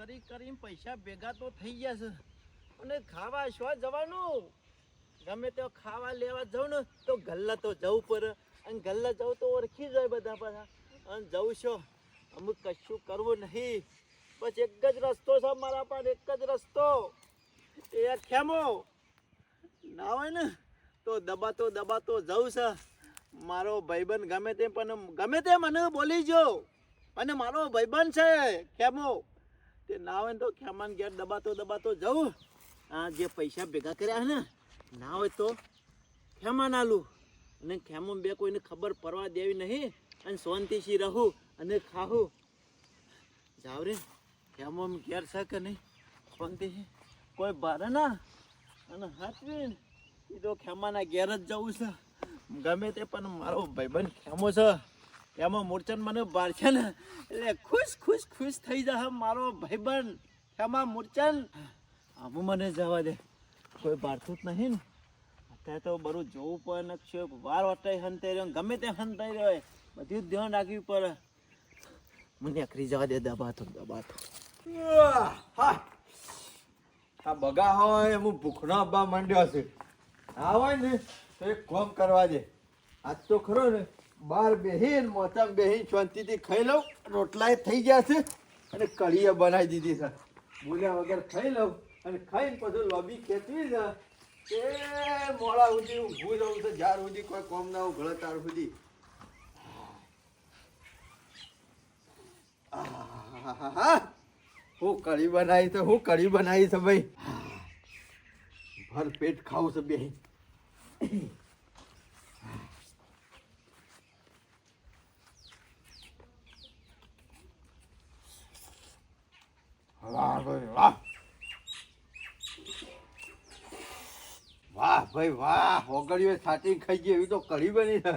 કરી કરીને પૈસા ભેગા તો થઈ ગયા છે. અને ખાવા શો જવાનું? ગમે તે ખાવા લેવા જાઉં ને, તો ગલ્લા તો જવું પડે. અને ગલ્લા જવું તો ઓળખી જાય બધા પાછા. અને જવું છો અમુક કશું કરવું નહીં. બસ એક જ રસ્તો છે મારા પાસે, એક જ રસ્તો. એ ખેમો. ના હોય ને, તો દબાતો દબાતો જવું છે. મારો ભાઈબંધ ગમે તે પણ ગમે તે મને બોલી જો. અને મારો ભાઈબંધ છે, ખેમો. તે ના હોય તો ખેમાન ઘેર દબાતો દબાતો જવું. આ જે પૈસા ભેગા કર્યા ને, ના હોય તો ખેમાન આલું. અને ખેમો બે કોઈને ખબર પડવા દેવી નહીં અને શાંતિથી રહું અને ખાવું જાવ રે ખેમો ઘેર છે કે નહીં? શાંતિથી. કોઈ ભારે ના. અને હાથવીને એ તો ખેમાના ઘેર જ જવું છે. ગમે તે પણ મારો ભાઈબંધ ખેમો છે. એમાં મૂર્છન મને છે ને. એટલે ખુશ ખુશ ખુશ થઈ જશે મારો ભાઈબંધ. ખેમા મૂર્છન. આવું મને જવા દે. કોઈ બારતું જ નહીં ને. અત્યારે તો બધું જોવું ને છે વાર વટાઈ હંતાઈ રહ્યો ગમે તે હંતાઈ રહ્યો હોય. બધું ધ્યાન રાખવી પડે. મને અકરી જવા દે દબાતો દબાતો આ બગા હોય, હું ભૂખનો અબ્બા માંડ્યો છે. આ હોય ને, તો એક કોમ કરવા દે. આજ તો ખરો ને. બાર બેહીન મોચામ બેહીન શાંતિથી ખાઈ લઉં. રોટલાય થઈ ગયા છે અને કઢીએ બનાવી દીધી છે. બોલ્યા વગર ખાઈ લઉં અને ખાઈને પછી લોબી ખેંચવી છે. એ મોડા સુધી ઊભું જવું છે. જ્યાર સુધી કોઈ કોમ ના ઉઘડે તાર સુધી. હું કઢી બનાવી છે, હું કઢી બનાવી છે ભાઈ. ભર પેટ ખાવું છે બે વાહ ભાઈ વાહ. વાહ ભાઈ વાહ. ઓગળીઓ છાટી ખાઈ ગઈ એવી તો કઢી બની છે.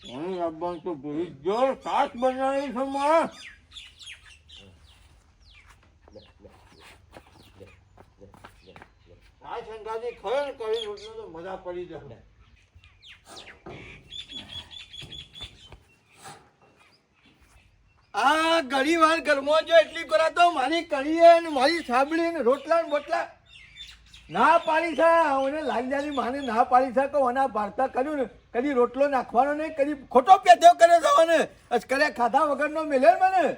પાણી આપવાનું તો ભૂલી જ ગયો સાસ બનાવી છે માં આ શંકાજી ખરે ને કરી રોટલો તો મજા પડી જશે આ ઘણી વાર ઘરમાં જો એટલી કરા તો મારી કળીએ ને મારી સાબડી ને રોટલા ને બોટલા. ના પાડી છે મને લાલજાની માને ના પાડી છે કહું અને ભારતા કર્યું ને, કદી રોટલો નાખવાનો નહીં, કદી ખોટો પેદ્યો કર્યો છે મને. અચકરે ખાધા વગરનો મેલે મને.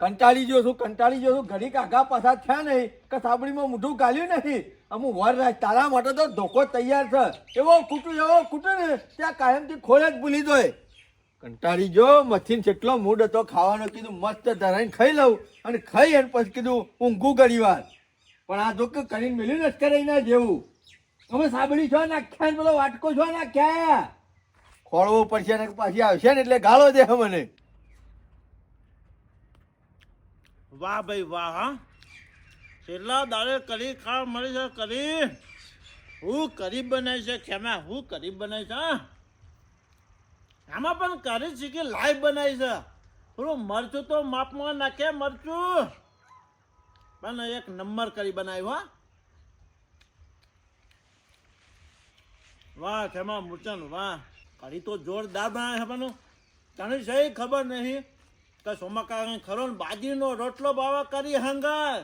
કંટાળી ગયો છું, કંટાળી ગયો છું. ઘડી કાકા પાછા થયા નહીં, કે સાબડીમાં મોઢું ગાલ્યું નહીં અમુક વર રાજ તારા માટે તો ધોકો તૈયાર છે. એવો કૂટું એવો કૂટું ને, ત્યાં કાયમથી ખોળે જ ભૂલી દોય કંટાળી જો મથીન જેટલો મૂડ હતો, ખાવાનો કીધું, મસ્ત ધરાઈને ખાઈ લઉં. અને ખાઈ અને પછી કીધું, ઊંઘું કરી વાર. પણ આ દુઃખ કરીને મિલ્યું નથી ના જેવું. તમે સાંભળી છો નાખ્યા પેલો વાટકો છો નાખ્યા ખોળવું પડશે ને પાછી આવશે ને, એટલે ગાળો દે મને વાહ ભાઈ વાહ, હા. છેલ્લા દાડે કરી ખાવા મળી છે, કરી. હું કરી બનાવી છે ખેમા, હું કરી બનાવી છે? આમાં પણ કરી છે કે લાઈવ બનાવી છે. થોડું મરચું તો માપમાં નાખે, મરચું. પણ એક નંબર કરી બનાવ્યું, હા. વાહ, ખેમા મૂર્ચન વાહ. કરી તો જોરદાર બનાવે છે પણ તને સહી ખબર નહીં કે સોમાકા ખરો ને બાજીનો રોટલો બાવા કરી હંગાર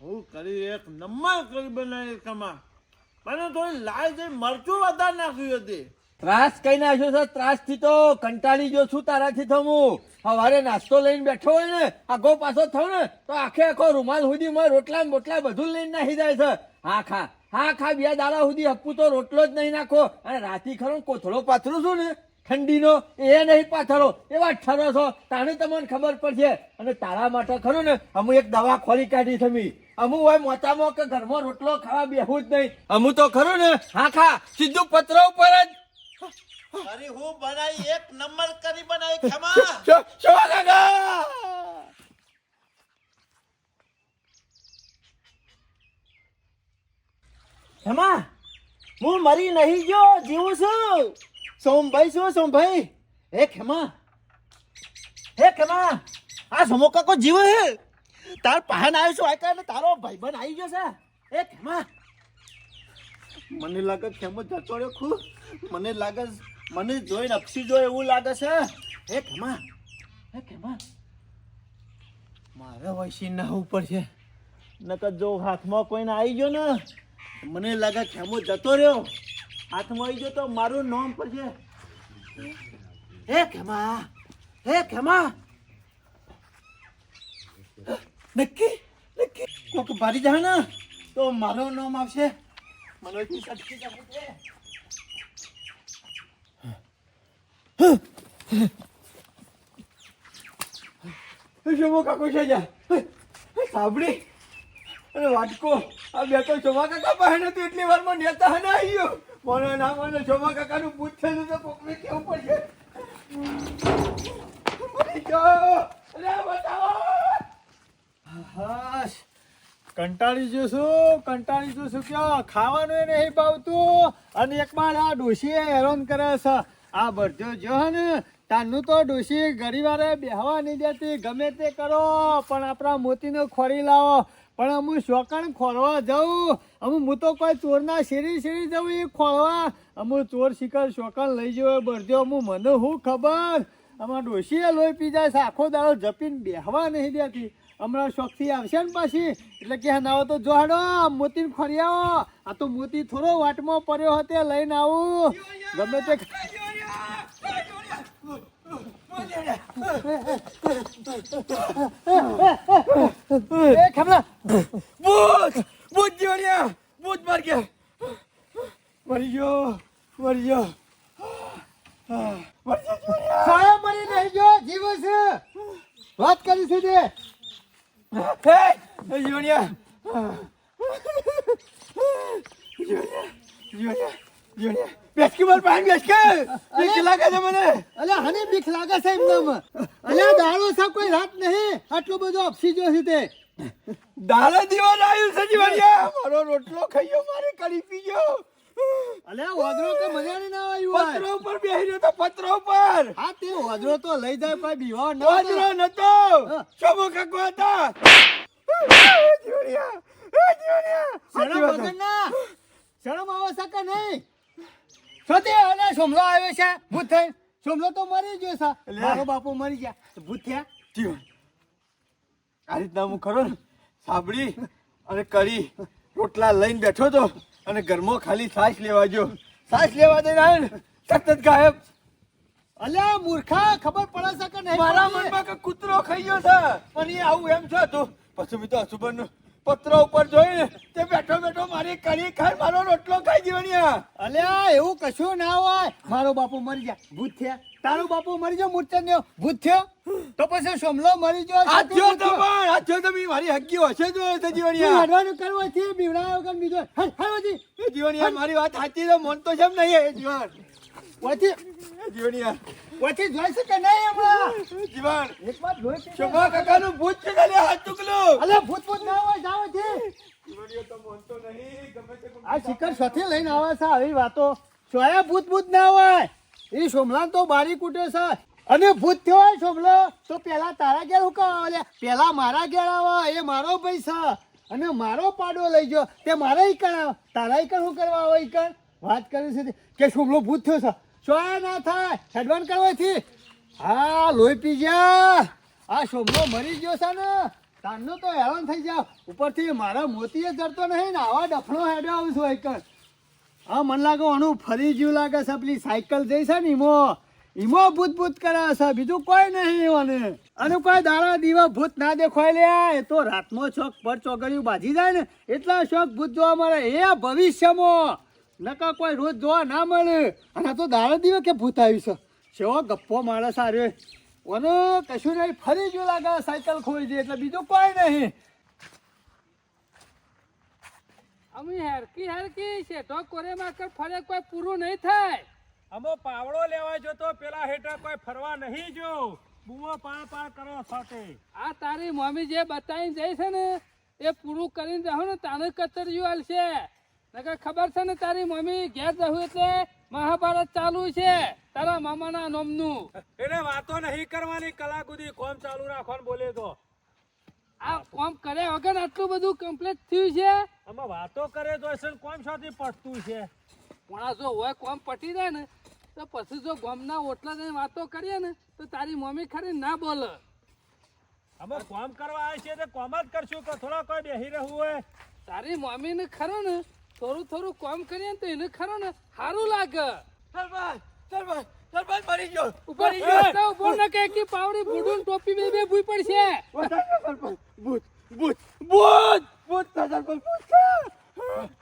હું કરી એક નંબર કરી બનાવી કમા પણ થોડી લાલ જઈ મરચું વધારે નાખ્યું હતી. ત્રાસ કઈ નાખ્યો છે? ત્રાસથી તો કંટાળી ગયો છું તારાથી તો હું. સવારે નાસ્તો લઈને બેઠો હોય ને, આગો પાછો થયો ને, તો આખે આખો રૂમાલ સુધી માં રોટલા બોટલા બધું લઈને નાખી જાય છે. હા ખા હા ખા, બે દાડા સુધી હપ્પુ તો રોટલો જ નહીં નાખો. અને રાતી ખરો કોથળો પાથરું છું ને, ઠંડીનો, એ નહીં પાથરો, એવા ઠરો છો. તાણે તમને ખબર પડશે. અને તારા માટે ખરું ને, અમુ એક દવા ખોલી કાઢી થમી અમુ હોય મોચામાં કે ઘરમાં રોટલો ખાવા બેહવું જ નહીં. અમુ તો ખરું ને, હા ખા, સીધું પત્ર ઉપર જ કરી હું બનાવી એક નંબર કરી બનાવી ખમા. શો- લગા ખમા હું મરી નહીં ગયો જીવું છું. સોમભાઈ શું સોમભાઈ? હે ખેમા. હે ખેમા આ સમો કાકો જીવ હે. તાર પહાન આવ્યો છું આકા ને તારો ભાઈબંધ આવી ગયો છે. એ ખેમા. મને લાગે ખેમો જતો ખૂબ ખુ મને લાગે મને જોઈ અક્ષી જો એવું લાગે છે હે ખેમા હે ખેમા મારે વૈશી ના ઉપર છે નકર જો હાથમાં કોઈને આવી ગયો ને મને લાગે ખેમો જતો રહ્યો હાથમાં આવી ગયો તો મારું નામ પડશે હે ખેમા હે ખેમા નક્કી નક્કી કોક ભારી ને તો મારું નામ આવશે મને સટકી જવું છે શોભો કાકો છે વાટકો, આ કાકા પાસે નતું એટલી વારમાં નેતા ના કાકાનું ભૂત થયું તો કોકને કેવું પડશે? કંટાળી જશું કંટાળી જશું. ક્યાં? ખાવાનું એ નહીં ભાવતું. અને એક માળ આ ડોશીએ હેરાન કરે છે. આ ભરજો જો ને તાનું તો ડોશી ગરીવારે વારે બેહવા નહીં દેતી, ગમે તે કરો, પણ આપણા મોતીને ખોરી લાવો. પણ હું શોકણ ખોરવા જાઉં અમુક હું તો કોઈ ચોરના શેરી શેરી જવું, એ ખોરવા. અમુક ચોર શિકાર શોકણ લઈ જવો ભરજો અમુ મને શું ખબર? અમારા ડોશીએ લોહી પી છે આખો દાડો જપીને બેહવા નહીં દેતી. હમણાં શોખથી આવશે ને પાછી, એટલે કે નાવો તો જો મોતીને મોતી ખોરી આવો. આ તો મોતી થોડો વાટમાં પડ્યો હતો, લઈને આવું. ગમે તે ખમલા ભૂત ભૂત જીવણ્યા ભૂત માર ગયા મરી ગયો મરી ગયો સાયા મરી નહીં ગયો જીવો છે વાત કરી છે તે જીવણ્યા જીવણ્યા જીવણ્યા બેસ્કેટબોલ પાન બેસ્કે. બીક લાગે છે મને. અલે હને બીક લાગે છે એમને અલે દાડો છે કોઈ રાત નહીં. આટલો બધો અપસી છે તે. દાડા દિવસ આવ્યું છે જીવણ્યા મારો રોટલો ખાઈયો મારે કરી પીયો અલે ઓદરો કે મને ના આવ્યું. પત્રો ઉપર બેહી રહ્યો તો પત્રો ઉપર. હા તે ઓદરો તો લઈ જાય પણ બીવા ન નતો. શોભો કાકો હતા જીવણ્યા એ જીવણ્યા શરમ વગરના શરમ આવે છે કે નહીં સતી અને સોમલો આવ્યો છે? ભૂત થઈ સોમલો તો મરી ગયો છે. મારો બાપો મરી ગયા. ભૂત થયા? જીવન આ રીતના હું ખરો સાંભળી અને કરી. રોટલા લઈને બેઠો તો અને ઘરમાં ખાલી સાસ લેવા જો સાસ લેવા દે ને સતત ગાયબ. અલ્યા મૂર્ખા ખબર પડે છે કે નહીં મારા? મનમાં કે કૂતરો ખાઈ ગયો છે? પણ એ આવું એમ છે તું પછી મેં તો અશુભન પત્ર ઉપર જોઈને તે બેઠો બેઠો મારી કળી ખાઈ મારો રોટલો ખાઈ જીવણિયા અલ્યા એવું કશું ના હોય. મારો બાપુ મરી ગયા. ભૂત થયા. તારો બાપુ મરી ગયો મૂર્છન. ગયો ભૂત થયો? તો પછી સોમલો મરી ગયો આજો તો પણ આજો તો બી મારી હગી હશે જો તું જીવણિયા હડવાનું કરવો છે બીવડાયો વગર બીજો? એ જીવણિયા મારી વાત સાચી તો મન તો જેમ નહીં એ એ જીવણિયા. વધી જોઈ છે કે નહીં હમણાં? જીવન એક વાર જોઈ છે. શોભા કાકાનું ભૂત છે ખાલી હાથ ટુકલું અલ્યા ભૂત ભૂત ના હોય જાવ છે જીવણીઓ તો માનતો નહીં ગમે તે આ શિખર સાથે લઈને આવે છે આવી વાતો. સોયા ભૂત ભૂત ના હોય. એ સોમલાન તો બારી કૂટે છે. અને ભૂત થયો હોય સોમલો તો પેલા તારા ઘેર હું કહો? પેલા મારા ઘેર આવે એ મારો ભાઈ છે. અને મારો પાડો લઈ ગયો. તે મારા ઈકણ આવે તારા ઈકણ શું કરવા આવે ઈકણ વાત કરી છે કે સોમલો ભૂત થયો છે. સોયા ના થાય, હેડવાન કરવાથી હા લોહી પી જા આ સોમલો મરી ગયો છે ને. તારનો તો હેરાન થઈ જાવ ઉપરથી મારા મોતીએ જડતો નહીં ને આવા ડફણો હેડ્યો આવું છું એકણ હા, મને લાગે આનું ફરી જીવ લાગે છે. પેલી સાયકલ જઈ છે ને ઈમો. ઈમો ભૂત ભૂત કરે છે. બીજું કોઈ નહીં અને અને કોઈ દાડા દીવા ભૂત ના દેખાય લે. એ તો રાતનો છોક પર ચોગડિયું બાજી જાય ને. એટલા શોખ ભૂત જોવા મળે. એ ભવિષ્યમાં. નકા કોઈ રોજ જોવા ના મળે. અને આ તો દાળ દીવે કે ભૂત આવ્યું છે? સેવો ગપ્પો માણસ આર્યો ઓનો કશું નહીં ફરી જો લાગે સાયકલ ખોઈ દે એટલે બીજું કોઈ નહીં. અમે હેરકી હેરકી તો કોરે માકર ફરે કોઈ પૂરું નહીં થાય. અમો પાવડો લેવા જો તો પેલા હેઠળ કોઈ ફરવા નહીં જો. બુઓ પાર પાર કરો સાથે. આ તારી મમ્મી જે બતાવીને જઈ છે ને એ પૂરું કરીને રહો ને તાને કતર્યું હાલશે નકર ખબર છે ને તારી મમ્મી ઘેર જવું એટલે મહાભારત ચાલુ છે. તારા મામાના નોમનું. એને વાતો નહીં કરવાની કલાકુદી કોમ ચાલુ રાખવાનું બોલે તો. આ કોમ કરે વગર આટલું બધું કમ્પ્લીટ થયું છે? આમાં વાતો કરે તો હશે કોમ સાથી પટતું છે? પણ જો હોય કોમ પટી જાય ને તો પછી જો ગોમના ઓટલા જઈને વાતો કરીએ ને તો તારી મમ્મી ખરી ના બોલે. અમે કોમ કરવા આવે છે તો કોમ જ કરશું કે થોડા કોઈ બેહી રહેવું હોય. તારી મમ્મી ને ખરો ને થોડું થોડું કામ કરીએ તો એને ખરો ને સારું લાગે. સરપંચ સરપંચ સરપંચ મરી ગયો. ઉપર ગયો ઉપર ને કે કે પાવડી બુડું ટોપી બે બે ભૂઈ પડશે. ભૂત ભૂત ભૂત ભૂત સરપંચ ભૂત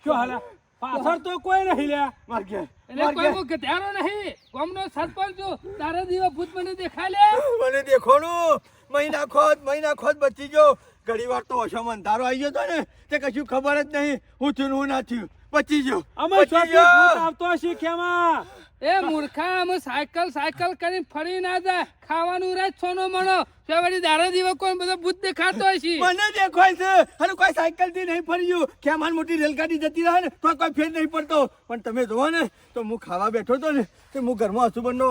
શું હાલે પાછળ તો કોઈ નહીં લે. માર એટલે કોઈ ગયા હું નહીં. ગામનો સરપંચ છું તારા દીવા ભૂત મને દેખાય લે. મને દેખોનું મહિના ખોદ મહિના ખોદ બચી ગયો. ઘણી વાર તો ઓછો અંધારો આવી ગયો તો ને તે કશું ખબર જ નહીં. હું થયું હું ના થયું. પચી ગયો. અમે આવતો શીખ્યામાં એ મૂર્ખા અમે સાયકલ સાયકલ કરીને ફરી ના જાય. ખાવાનું રહે છોનો મણો. તો વળી દારા દીવો કોઈ બધો ભૂત દેખાતો હોય છે મને દેખાય છે. અને કોઈ સાયકલથી નહીં ફર્યું ખેમાન મોટી રેલગાડી જતી રહે ને તો કોઈ ફેર નહીં પડતો. પણ તમે જોવો ને તો હું ખાવા બેઠો તો ને તો હું ઘરમાં હસુબંધનો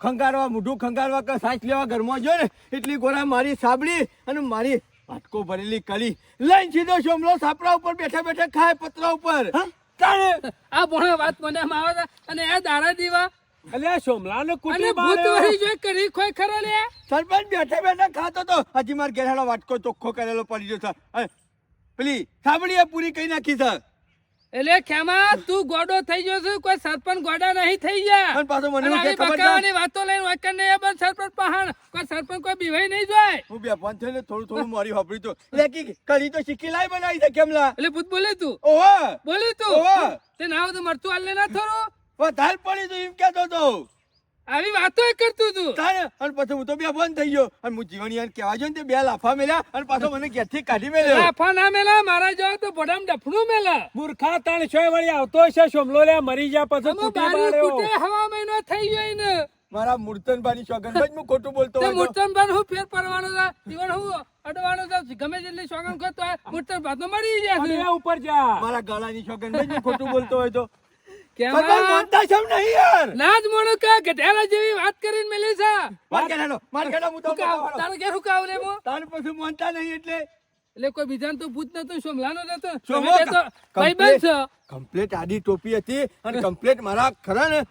ખંગારવા મોઢું ખંગારવા કે સાચ લેવા ઘરમાં ગયો ને એટલી ગોરા મારી સાબડી અને મારી વાટકો ભરેલી કળી લઈને સીધો સોમલો સાપડા ઉપર બેઠા બેઠા ખાય પતરા ઉપર. આ ભણા વાત મને આવે અને એ દારા દીવા. એટલે સોમલા નો કુટી ભૂત વહી જોઈ કરી કોઈ ખરો લે. સરપંચ બેઠા બેઠા ખાતો તો હજી માર ઘેરાનો વાટકો ચોખ્ખો કરેલો પડી ગયો સર પેલી સાબડીએ પૂરી કઈ નાખી છે. એટલે ખેમા તું ગોડો થઈ ગયો છે કોઈ સરપંચ ગોડા નહીં થઈ ગયા. અને પાછો મને કે ખબર છે? વાતો લઈને વકર ને બંધ સરપંચ પહાણ. કોઈ સરપંચ કોઈ બીવાઈ નહીં જોય. હું બે ફોન થઈને થોડું થોડું મારી વાપરી તો. એટલે કરી તો શીખી લાઈ બનાવી છે કેમલા. એટલે ભૂત બોલે તું. ઓહો. બોલી ઓહો. તે ના તો મરતું હાલ ના થોડું વધારે પડી તું એમ કેતો તો. આવી વાતો કરતું તું તારે? અને પછી હું તો બે બંધ થઈ ગયો. અને હું જીવણીયાને કહેવા જો ને તે બે લાફા મેલ્યા અને પાછો મને ઘેરથી કાઢી મેલ્યો. લાફા ના મેલા મારા જેવા તો ભડામ ડફણું મેલા. મૂર્ખા તાણ છો વળી આવતો છે સોમલો લ્યા મરી જા પછી કુટી બાળ્યો હવા મહિનો થઈ ગયો ને મારા મૂર્તનબાની સોગન ભાઈ હું ખોટું બોલતો તે હોય મૂર્તન બાર હું ફેર પડવાનો છે. ઈવન હું અડવાનો છે. ગમે તેટલી સોગન કરતો હોય મૂર્તન મરી જાય ઉપર જા. મારા ગળાની સોગન ભાઈ હું ખોટું બોલતો હોય એટલે. એટલે કોઈ બીજાને તો ભૂત નતો સોમલાનો નતો કમ્પ્લેટ આડી ટોપી હતી અને કમ્પ્લેટ મારા ખરા ને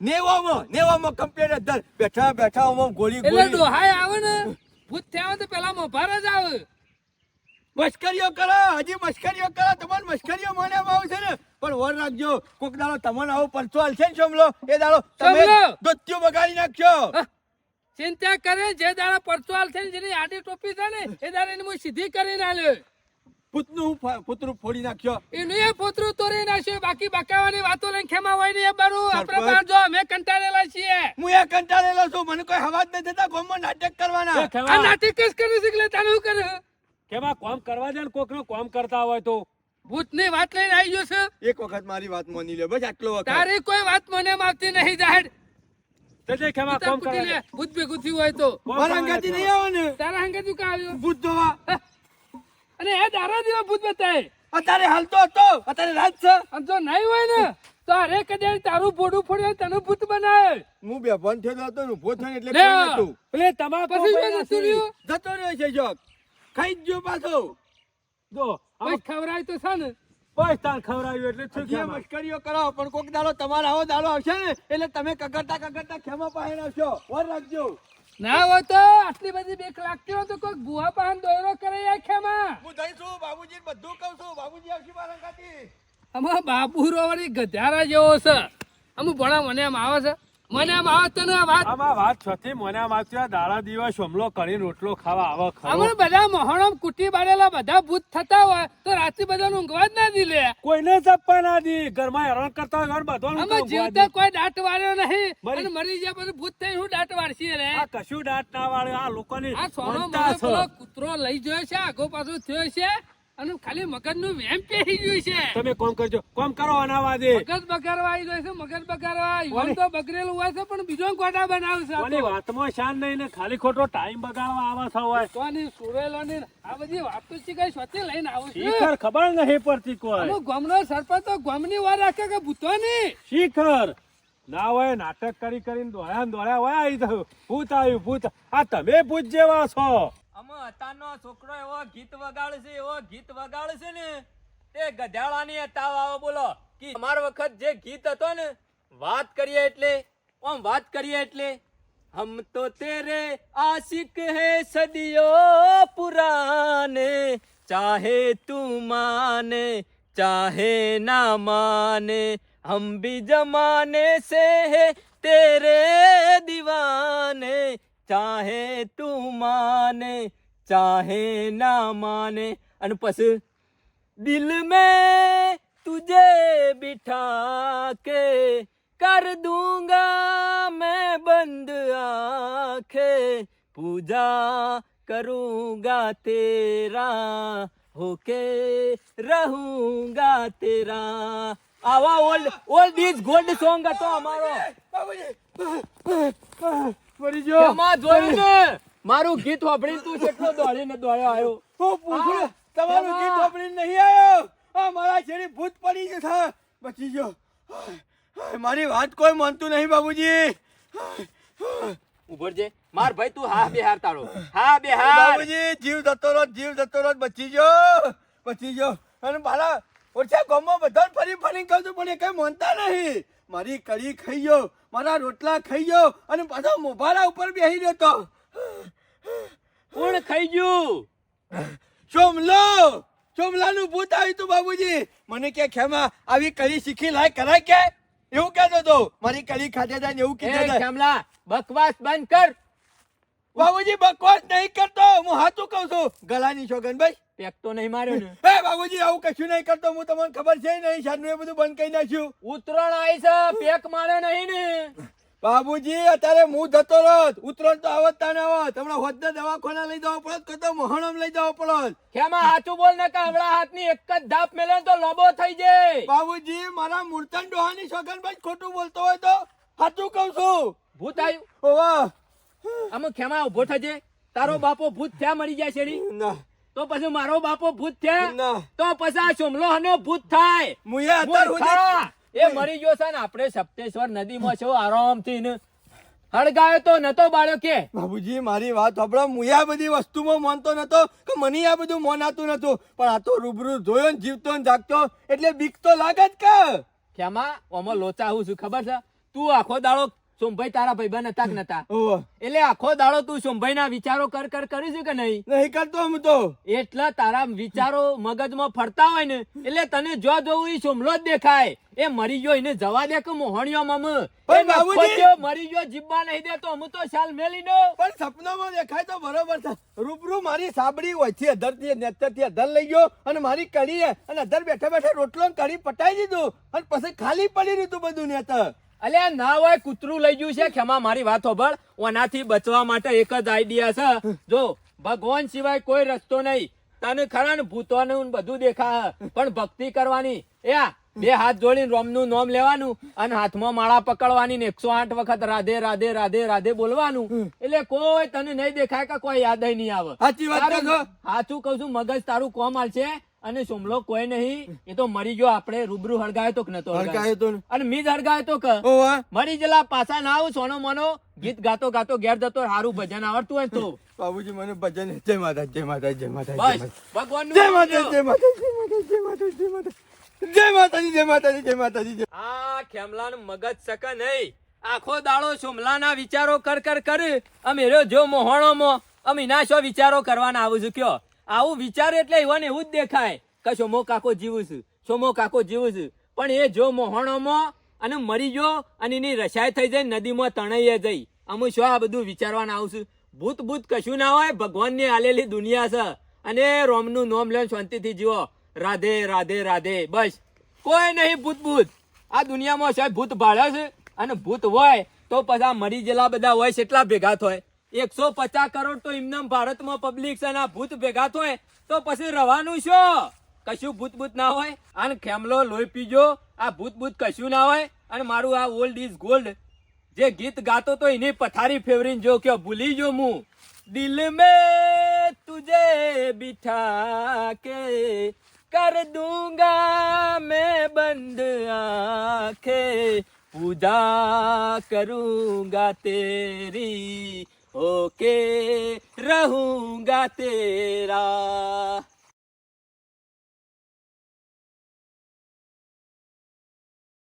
નેવામાં નેવામાં કમ્પ્લેટ અંદર બેઠા બેઠા ઓમાં ગોળી એટલે ગોળી. ડોહાય આવે ને. ભૂત થયા તો પેલા મોભાર જ આવે. મસ્કરીઓ કરો હજી મશ્કરીઓ કરો તમારે મસ્કરીઓ માનવામાં આવશે ને? પણ વર રાખજો કોક દાડો તમને આવો પરચો હાલશે ને સોમલો એ દાડો તમે! દોત્યો બગાડી નાખશો. ચિંતા કરે જે દાડા હાલશે થઈને જેની આડી ટોપી છે ને એ દાડા એને હું સીધી કરીને આલ્યો. પૂતનું પૂતરું ફોડી નાખ્યો એનું એ પોતરું તોડી નાખ્યું. બાકી બકાવાની વાતો લઈને ખેમા હોય ને એ બારું. આપણે બહાર જો અમે કંટાળેલા છીએ. હું એ કંટાળેલો છું. મને કોઈ હવા જ નથી થતા ગોમમાં નાટક કરવાના. આ નાટક જ કરે છે એટલે તારે કરે? કેમાં કોમ કરવા દે ને કોક કોમ કરતા હોય તો? ભૂતની વાત લઈને આવી ગયો છે. એક વખત મારી વાત માની લે બસ આટલો વખત. તારી કોઈ વાત મને એમ નહીં જાહેર. તે તાર કોમ લે, દે. ભૂત બે ગુથી હોય તો. કોમ મારા નહીં આવો ને તારા હંગે તું કાં આવ્યો? ભૂત જોવા. અને એ દારા દીવા ભૂત બતાય અત્યારે હાલતો હતો. અત્યારે રાત છે. અને જો નહીં હોય ને તો અરે કદાચ તારું ભોડું ફોડ્યું તને ભૂત બનાવે. હું બે ફોન થયો હતો ને થયો એટલે લે. કોઈ નહોતું. પેલે પછી? જતો રહ્યો? છે જોક ખાઈ ગયો પાછો. જો પછી ખવડાય તો છે ને. બસ તાર ખવરાયું એટલે શું મશ્કરીઓ કરાવો કરો પણ કોક દાડો તમારો આવો દાડો આવશે ને એટલે તમે કગડતા કગડતા ખેમા પાસે આવશો. વર રાખજો. ના હોય તો આટલી બધી બેક લાગતી હોય તો કોઈક ગુહા પાન દોરો કરે યાર ખેમાં. હું જઈશું બાબુજી બધું કહું છું. બાબુજી આવશે મારા ખાતી આમાં બાપુ રોવાની ગધારા જેવો છે. અમુ ભણા મને એમ આવે છે. મને તને વાત. આમાં વાત છથી મને આમ દાડા દિવસ હમલો કરી રોટલો ખાવા આવે ખરો. અમે બધા મોહણમ કુટી બાળેલા બધા ભૂત થતા હોય તો રાત્રે બધા ઊંઘવા જ ના દી લે. કોઈને જપવા ના દી. ઘરમાં હેરાન કરતા હોય બધાનું અમે જીવતા કોઈ દાંત વાળ્યો નહીં મરી- અને મરી ગયા પછી ભૂત થઈ હું દાંત વાળશી રે? આ કશું દાંત ના વાળે આ લોકોની આ સોનો મને કૂતરો લઈ ગયો છે આગો પાછો થયો છે? અને ખાલી મગજનું વેમ પેહી ગયું છે. તમે કોમ કરજો. કોમ કરો આના વાદે મગજ બગાડવા આવી ગયો છે મગજ બગાડવા ઈવન તો બગડેલું હોય છે પણ બીજો ગોટા બનાવશે ઓલી વાતમાં શાન નહીં ને ખાલી ખોટો ટાઈમ બગાડવા આવા છો હોય. કોની સુરેલો ને આ બધી વાતો શીખાય સ્વતી લઈને આવું છું. શિખર ખબર નહીં પડતી કોઈ. અમુક ગામનો સરપંચ તો ગામની વાર રાખે કે ભૂતોની શિખર. ના હોય નાટક કરી કરીને દોડ્યા ને દોડ્યા હોય આવી થયું ભૂત આવ્યું ભૂત. આ તમે ભૂત જેવા છો. અતાનો છોકરો એવો ગીત વગાડશે, એવો ગીત વગાડશે ને, તે ગધેડાની તાવ આવો બોલો. કે અમાર વખત જે ગીત હતો ને, વાત કરીએ એટલે આમ વાત કરીએ એટલે, હમ તો તેરે આશિક હે સદીઓ પુરાને, ચાહે તું માને, ચાહે ના માને, હમ ભી જમાને સે હે તેરે દીવાને, ચાહે તું માને चाहे ना माने अनपस दिल में तुझे बिठा के कर दूँगा मैं बंद आखे। पूजा करूँगा तेरा होके रहूँगा तेरा। आवा old old this gold song तो हमारो। मरी जो माँ जोरी મારું ગીત વાપરી તું કેટલો દોડીને દોડ્યો આવ્યો. હું પૂછું તમારું ગીત વાપરી નહીં આવ્યો? આ મારા છેડી ભૂત પડી છે છે બચી ગયો. મારી વાત કોઈ માનતું નહીં બાબુજી ઉભર જે. માર ભાઈ તું હા બિહાર તારો. હા બિહાર. બાબુજી જીવ જતો રહો જીવ જતો રહો બચી ગયો. બચી ગયો. અને મારા ઓછા ગામમાં બધા ફરી ફરી કહું છું પણ એ કઈ માનતા નહીં. મારી કઢી ખાઈ ગયો મારા રોટલા ખાઈ ગયો અને પાછો મોભારા ઉપર બેસી રહ્યો તો. કોણ ખાઈ ગયું? ચોમલો! ચોમલાનું ભૂત આવ્યું તું બાબુજી. મને કે ખેમા આવી કળી શીખી લાય કરાય કે? એવું કહેતો તો. મારી કળી ખાતે જાય એવું કીધું ખેમલા બકવાસ બંધ કર. બાબુજી બકવાસ નહીં કરતો. હું હાથું કહું છું. ગલાની છોગન ભાઈ. પેક તો નહીં માર્યો ને. હે બાબુજી આવું કશું નહીં કરતો. હું તમને ખબર છે નહીં શાનું એ બધું બંધ કરી નાખ્યું. ઉતરણ આવી છે પેક મારે નહીં ને. બાબુજી અત્યારે હું જતો રત ઉતરણ તો આવતા તાને આવત. હમણાં હોદ દવાખાના લઈ જવો પડત કે તો મોહણમ લઈ જવો પડત? ખેમાં હાથું બોલ ને હમણાં હાથની એક જ ધાપ મેલે તો લોબો થઈ જાય. બાબુજી મારા મૂર્તન ડોહાની છોગન ભાઈ ખોટું બોલતો હોય તો સાચું કહું છું. ભૂત આવ્યું ઓવા આમ ખેમાં ઊભો થજે. તારો બાપો ભૂત થયા મરી જાય છે ના. તો પછી મારો બાપો ભૂત થયા? તો પછી આ ચોમલો હનો ભૂત થાય. મુયે અત્યાર! એ મરી ગયો છે ને આપણે સપ્તેશ્વર નદીમાં છો આરામથી ને. હળગાયો તો નતો બાળ્યો કે? બાબુજી મારી વાત સાંભળો હું આ બધી વસ્તુમાં માનતો નતો કે મને આ બધું મોનાતું નતું. પણ આ તો રૂબરૂ જોયો ને જીવતો ને જાગતો એટલે બીક તો લાગે જ કે. ખેમા ઓમાં લોચા હું છું ખબર છે? તું આખો દાડો સોમભાઈ તારા ભાઈબંધ હતા કે નતા એટલે આખો દાડો તું સોમભાઈ ના વિચારો કર કર કરી છે કે નહીં? નહીં કરતો હું તો. એટલે તારા વિચારો મગજમાં ફરતા હોય ને એટલે તને જો જોવું ઈ સોમલો જ દેખાય. એ મરી ગયો એને જવા દે કે મોહણિયો મમ! મરી ગયો જીબ્બા નહીં દેતો હું તો શાલ મેલી દો પણ સપનામાં દેખાય તો બરોબર છે. રૂબરૂ મારી સાબડી હોયથી અધરથી નેતરથી અધર લઈ ગયો અને મારી કડી અને અધર બેઠા બેઠા રોટલો કઢી પટાઈ દીધું અને પછી ખાલી પડી રહ્યું તું બધું નેતર. અલ્યા ના હોય કૂતરું લઈ ગયું છે. ખેમા મારી વાત હોભળ. ઓનાથી બચવા માટે એક જ આઈડિયા છે. જો ભગવાન સિવાય કોઈ રસ્તો નહીં. તને ખરા ને ભૂતોનું બધું દેખા પણ ભક્તિ કરવાની. એ બે હાથ જોડીને રોમનું નોમ લેવાનું અને હાથમાં માળા પકડવાની ને એકસો આઠ વખત રાધે રાધે રાધે રાધે બોલવાનું. એટલે કોઈ તને નહીં દેખાય કે કોઈ યાદ નહીં આવે. સાચી કઉ છું મગજ તારું કોમ હાલશે અને સોમલો કોઈ નહીં એ તો મરી ગયો આપણે રૂબરૂ હળગાયો તો નતો હળગાયો? તો અને મીજ હળગાયો તો કે? મરી જલા પાછા ના આવું સોનો મનો ગીત ગાતો ગાતો ઘેર જતો હારું ભજન આવડતું હોય તો. બાબુજી મને ભજન જય માતા જય માતા જય માતા ભગવાન જય માતા જય માતા જય માતા જય માતા જય માતા જય માતાજી જય માતાજી જય માતાજી આ આ ખેમલાનું મગજ સક નહીં? આખો દાડો સોમલાના વિચારો કર કર કર. અમે જો મો અમે ના શો વિચારો કરવાના આવું છું કયો. આવું વિચાર એટલે એવાને એવું જ દેખાય. કે સોમો કાકો જીવું છું સોમો કાકો જીવું છું. પણ એ જો મોહણોમાં અને મરી ગયો અને એની રસાય થઈ જાય, નદીમાં તણાઈએ જઈ અમે શું આ બધું વિચારવાનું આવશું ભૂત ભૂત કશું ના હોય, ભગવાનની આલેલી દુનિયા છે. અને રોમનું નોમ લે શાંતિથી જીવો રાધે રાધે રાધે. બસ. કોઈ નહીં, ભૂત ભૂત. આ દુનિયામાં સાહેબ ભૂત ભાળે છે. અને ભૂત હોય તો પછી મરી ગયેલા બધા હોય એટલા ભેગા થાય. એકસો પચાસ કરોડ તો એમને ભારતમાં પબ્લિક છે આ ભૂત ભેગા થાય, તો પછી રવાનું છો કશું ભૂત ભૂત ના હોય? અને ખેમલો લોહી પીજો, આ ભૂત ભૂત કશું ના હોય? અને મારું આ ઓલ્ડ ઇઝ ગોલ્ડ જે ગીત ગાતો તો એની પથારી ફેવરીને જો કે ભૂલી જો હું. દિલ મે તુજે બિઠા કે કર દૂંગા મેં બંધ આંખે, પૂજા કરૂંગા તેરી होके रहूंगा तेरा